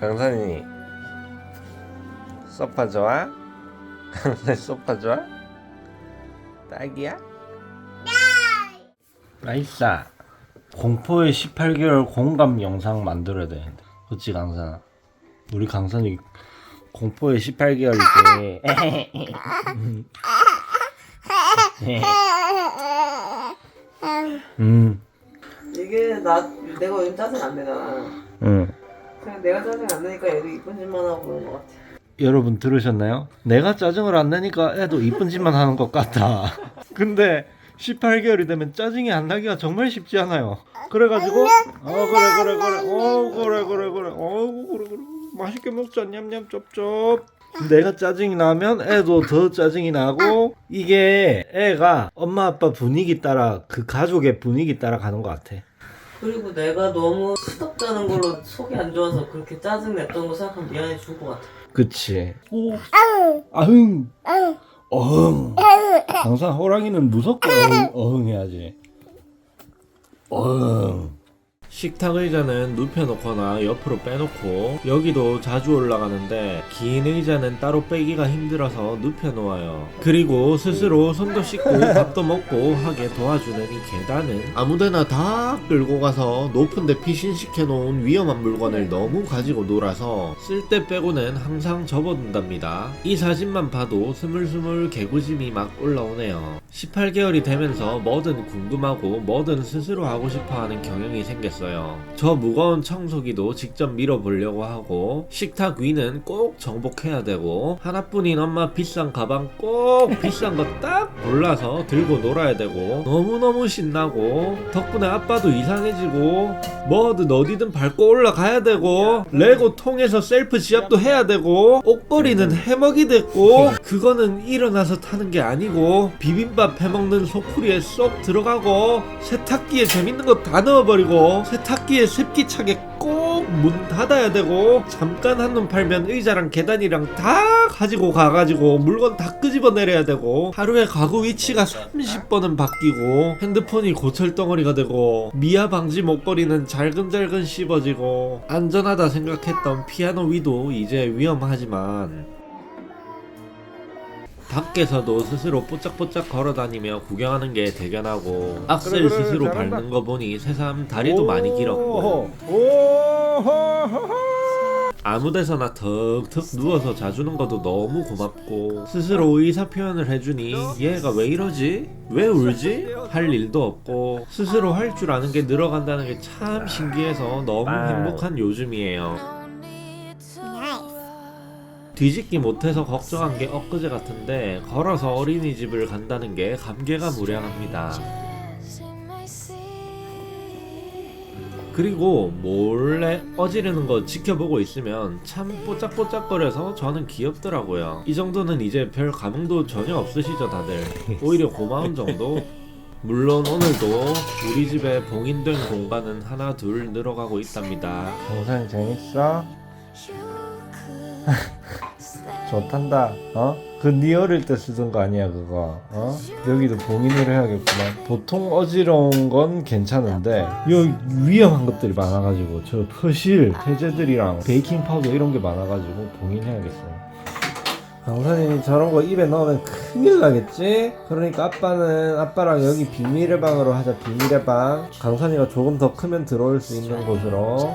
강산이 소파 좋아? 강산이 소파 좋아? 딸기야? 라이사 공포의 18개월 공감 영상 만들어야 돼 그치 강산아 우리 강산이 공포의 18개월 때 음, 이게 나 내가 요즘 짜증 안 내잖아. 음. 그냥 내가 짜증 안 내니까 얘도 이쁜 짓만 하고 그런 것 같아. 여러분 들으셨나요? 내가 짜증을 안 내니까 애도 이쁜 짓만 하는 것 같다. 근데 18개월이 되면 짜증이 안 나기가 정말 쉽지 않아요. 그래가지고 어 그래 그래 그래 어 그래 그래 그래 어 그래 그래 맛있게 먹자 냠냠 쩝쩝. 내가 짜증이 나면 애도 더 짜증이 나고 이게 애가 엄마 아빠 분위기 따라 그 가족의 분위기 따라 가는 것 같아. 그리고 내가 너무 시덥다는 걸로 속이 안 좋아서 그렇게 짜증 냈던 거 생각하면 미안해 죽을 것 같아. 그치. 오. 아흥. 어흥. 항상 호랑이는 무섭게 어흥, 어흥 해야지. 어흥. 식탁 의자는 눕혀놓거나 옆으로 빼놓고 여기도 자주 올라가는데 긴 의자는 따로 빼기가 힘들어서 눕혀놓아요. 그리고 스스로 손도 씻고 밥도 먹고 하게 도와주는 이 계단은 아무데나 다 끌고 가서 높은데 피신시켜놓은 위험한 물건을 너무 가지고 놀아서 쓸 때 빼고는 항상 접어둔답니다. 이 사진만 봐도 스물스물 개구짐이 막 올라오네요. 18개월이 되면서 뭐든 궁금하고 뭐든 스스로 하고 싶어하는 경향이 생겼어요. 저 무거운 청소기도 직접 밀어보려고 하고 식탁 위는 꼭 정복해야 되고 하나뿐인 엄마 비싼 가방 꼭 비싼 거 딱 골라서 들고 놀아야 되고 너무너무 신나고 덕분에 아빠도 이상해지고 뭐든 어디든 밟고 올라가야 되고 레고 통해서 셀프 지압도 해야 되고 옷걸이는 해먹이 됐고 그거는 일어나서 타는 게 아니고 비빔밥 해먹는 소쿠리에 쏙 들어가고 세탁기에 재밌는 거 다 넣어버리고 세탁기에 습기차게 꼭 문 닫아야 되고 잠깐 한눈 팔면 의자랑 계단이랑 다 가지고 가가지고 물건 다 끄집어 내려야 되고 하루에 가구 위치가 30번은 바뀌고 핸드폰이 고철덩어리가 되고 미아 방지 목걸이는 잘근잘근 씹어지고 안전하다 생각했던 피아노 위도 이제 위험하지만 밖에서도 스스로 뽀짝뽀짝 걸어다니며 구경하는 게 대견하고 악셀 그래, 그래, 스스로 잘한다. 밟는 거 보니 새삼 다리도 많이 길었고. 아무 데서나 턱턱 누워서 자주는 것도 너무 고맙고 스스로 의사 표현을 해주니 얘가 왜 이러지? 왜 울지? 할 일도 없고 스스로 할 줄 아는 게 늘어간다는 게 참 신기해서 너무 행복한 요즘이에요. 뒤집기 못해서 걱정한 게 엊그제 같은데 걸어서 어린이집을 간다는 게 감개가 무량합니다. 그리고 몰래 어지르는 거 지켜보고 있으면 참 뽀짝뽀짝거려서 저는 귀엽더라고요. 이 정도는 이제 별 감흥도 전혀 없으시죠 다들. 오히려 고마운 정도? 물론 오늘도 우리 집에 봉인된 공간은 하나 둘 늘어가고 있답니다. 동생 재밌어? 좋단다. 어? 그네 어릴 때 쓰던 거 아니야 그거? 어? 여기도 봉인을 해야겠구만. 보통 어지러운 건 괜찮은데 요 위험한 것들이 많아가지고 저 퍼실, 세제들이랑 베이킹 파우더 이런 게 많아가지고 봉인해야겠어. 강산이 저런 거 입에 넣으면 큰일 나겠지? 그러니까 아빠는 아빠랑 여기 비밀의 방으로 하자 비밀의 방 강산이가 조금 더 크면 들어올 수 있는 곳으로